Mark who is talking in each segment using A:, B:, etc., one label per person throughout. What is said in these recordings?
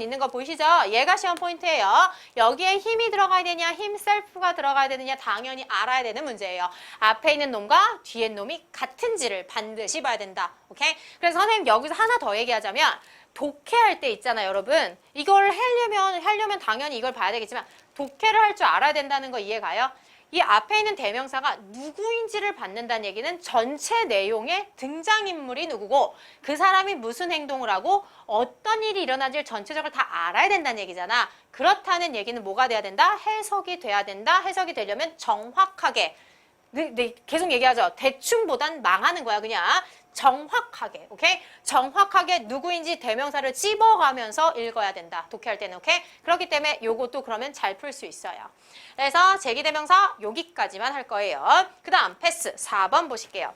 A: 부분 있는 거 보이시죠? 얘가 시험 포인트예요. 여기에 힘이 들어가야 되냐, 힘 셀프가 들어가야 되느냐 당연히 알아야 되는 문제예요. 앞에 있는 놈과 뒤에 놈이 같은지를 반드시 봐야 된다. 오케이? 그래서 선생님 여기서 하나 더 얘기하자면 독해할 때 있잖아요, 여러분. 이걸 하려면 하려면 당연히 이걸 봐야 되겠지만 독해를 할 줄 알아야 된다는 거 이해 가요? 이 앞에 있는 대명사가 누구인지를 받는다는 얘기는 전체 내용의 등장인물이 누구고 그 사람이 무슨 행동을 하고 어떤 일이 일어난지를 전체적으로 다 알아야 된다는 얘기잖아. 그렇다는 얘기는 뭐가 돼야 된다? 해석이 돼야 된다. 해석이 되려면 정확하게 네, 네, 계속 얘기하죠. 대충보단 망하는 거야, 그냥. 정확하게, 오케이? 정확하게 누구인지 대명사를 찝어가면서 읽어야 된다. 독해할 때는, 오케이? 그렇기 때문에 요것도 그러면 잘 풀 수 있어요. 그래서 제기대명사 여기까지만 할 거예요. 그 다음 패스 4번 보실게요.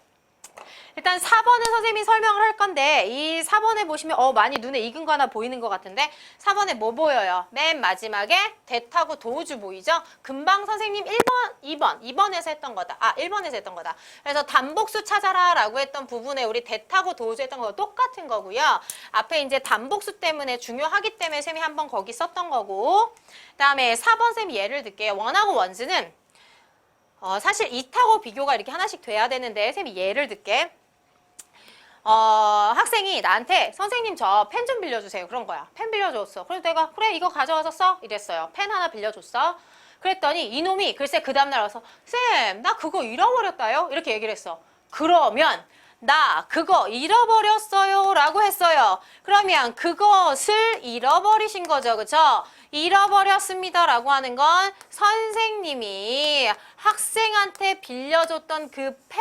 A: 일단 4번은 선생님이 설명을 할 건데 이 4번에 보시면 어 많이 눈에 익은 거 하나 보이는 것 같은데 4번에 뭐 보여요? 맨 마지막에 대타고 도우주 보이죠? 금방 선생님 1번, 2번, 2번에서 했던 거다. 아 1번에서 했던 거다. 그래서 단복수 찾아라 라고 했던 부분에 우리 대타고 도우주 했던 거 똑같은 거고요. 앞에 이제 단복수 때문에 중요하기 때문에 쌤이 한번 거기 썼던 거고 그 다음에 4번 쌤이 예를 들게요. 원하고 원즈는 어, 사실 이타고 비교가 이렇게 하나씩 돼야 되는데 쌤이 예를 들게. 어, 학생이 나한테 선생님 저 펜 좀 빌려주세요. 그런 거야 펜 빌려줬어. 그래서 내가 그래 이거 가져와서 써 이랬어요 펜 하나 빌려줬어. 그랬더니 이놈이 글쎄 그 다음날 와서 쌤 나 그거 잃어버렸다요. 이렇게 얘기를 했어. 그러면 나 그거 잃어버렸어요 라고 했어요 그러면 그것을 잃어버리신 거죠 그쵸 잃어버렸습니다 라고 하는 건 선생님이 학생한테 빌려줬던 그 펜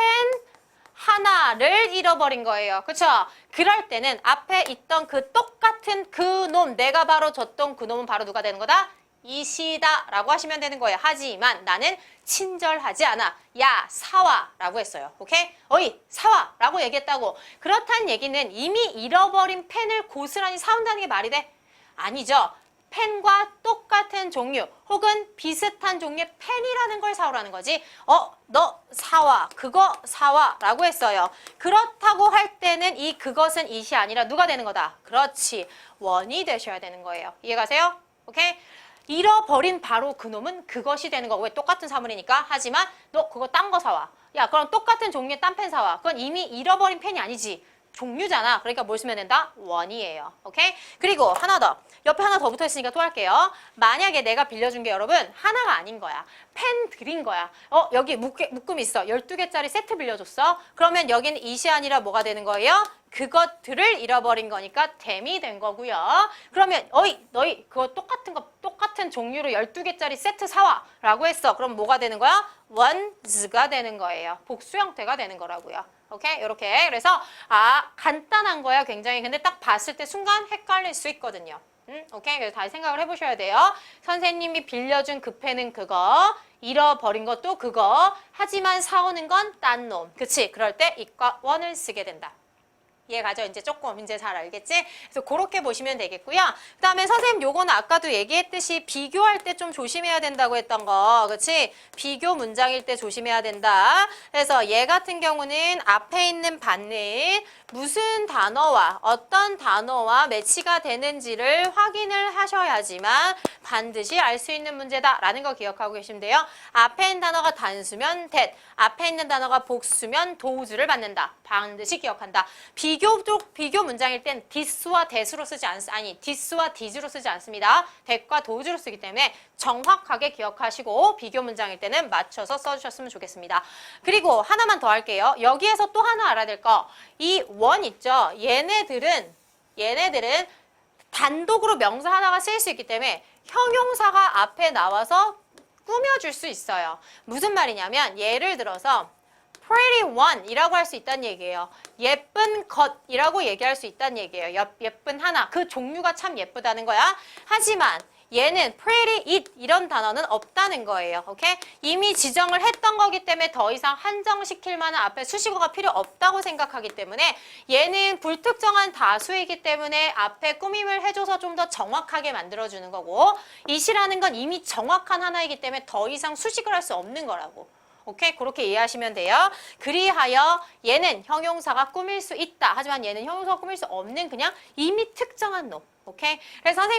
A: 하나를 잃어버린 거예요. 그쵸? 그럴 때는 앞에 있던 그 똑같은 그 놈, 내가 바로 줬던 그 놈은 바로 누가 되는 거다? 이시다 라고 하시면 되는 거예요. 하지만 나는 친절하지 않아. 야, 사와 라고 했어요. 오케이? 어이, 사와 라고 얘기했다고. 그렇다는 얘기는 이미 잃어버린 펜을 고스란히 사온다는 게 말이 돼? 아니죠. 펜과 똑같은 종류 혹은 비슷한 종류의 펜이라는 걸 사오라는 거지. 어, 너 사와, 그거 사와 라고 했어요. 그렇다고 할 때는 이 그것은 이시 아니라 누가 되는 거다. 그렇지. 원이 되셔야 되는 거예요. 이해 가세요? 오케이? 잃어버린 바로 그놈은 그것이 되는 거고 왜 똑같은 사물이니까 하지만 너 그거 딴 거 사와. 야 그럼 똑같은 종류의 딴 펜 사와. 그건 이미 잃어버린 펜이 아니지. 종류잖아. 그러니까 뭘 쓰면 된다? 원이에요. 오케이? 그리고 하나 더. 옆에 하나 더 붙어 있으니까 또 할게요. 만약에 내가 빌려준 게 여러분 하나가 아닌 거야. 펜 드린 거야. 어, 여기 묶, 묶음 있어. 12개짜리 세트 빌려줬어. 그러면 여기는 이시 아니라 뭐가 되는 거예요? 그것들을 잃어버린 거니까 댐이 된 거고요. 그러면 어이 너희 그거 똑같은 거 똑같은 종류로 12개짜리 세트 사와 라고 했어. 그럼 뭐가 되는 거야? 원즈가 되는 거예요. 복수 형태가 되는 거라고요. 오케이? 이렇게 그래서 아 간단한 거야 굉장히 근데 딱 봤을 때 순간 헷갈릴 수 있거든요. 음, 오케이 그래서 다시 생각을 해보셔야 돼요. 선생님이 빌려준 그 펜은 그거 잃어버린 것도 그거 하지만 사오는 건 딴 놈. 그치? 그럴 때 이과 원을 쓰게 된다. 이해가죠? 이제 조금 이제 잘 알겠지? 그래서 그렇게 보시면 되겠고요. 그 다음에 선생님 요거는 아까도 얘기했듯이 비교할 때 좀 조심해야 된다고 했던 거. 그치? 비교 문장일 때 조심해야 된다. 그래서 얘 같은 경우는 앞에 있는 받는 무슨 단어와 어떤 단어와 매치가 되는지를 확인을 하셔야지만 반드시 알 수 있는 문제다라는 거 기억하고 계시면 돼요. 앞에 있는 단어가 단수면 that, 앞에 있는 단어가 복수면 도우즈를 받는다. 반드시 기억한다. 비교적 비교 문장일 땐 this와 that으로 쓰지 않 아니 this와 this로 쓰지 않습니다. that과 도우즈로 쓰기 때문에 정확하게 기억하시고 비교 문장일 때는 맞춰서 써주셨으면 좋겠습니다. 그리고 하나만 더 할게요. 여기에서 또 하나 알아야 될 거. 이 원 있죠. 얘네들은 얘네들은 단독으로 명사 하나가 쓰일 수 있기 때문에 형용사가 앞에 나와서 꾸며줄 수 있어요. 무슨 말이냐면 예를 들어서 pretty one 이라고 할 수 있다는 얘기예요. 예쁜 것이라고 얘기할 수 있다는 얘기예요. 예- 예쁜 하나. 그 종류가 참 예쁘다는 거야. 하지만 얘는 pretty it 이런 단어는 없다는 거예요. 오케이? 이미 지정을 했던 거기 때문에 더 이상 한정시킬 만한 앞에 수식어가 필요 없다고 생각하기 때문에 얘는 불특정한 다수이기 때문에 앞에 꾸밈을 해줘서 좀 더 정확하게 만들어주는 거고 it이라는 건 이미 정확한 하나이기 때문에 더 이상 수식을 할 수 없는 거라고. 오케이? 그렇게 이해하시면 돼요. 그리하여 얘는 형용사가 꾸밀 수 있다. 하지만 얘는 형용사가 꾸밀 수 없는 그냥 이미 특정한 놈. 오케이? 그래서 선생님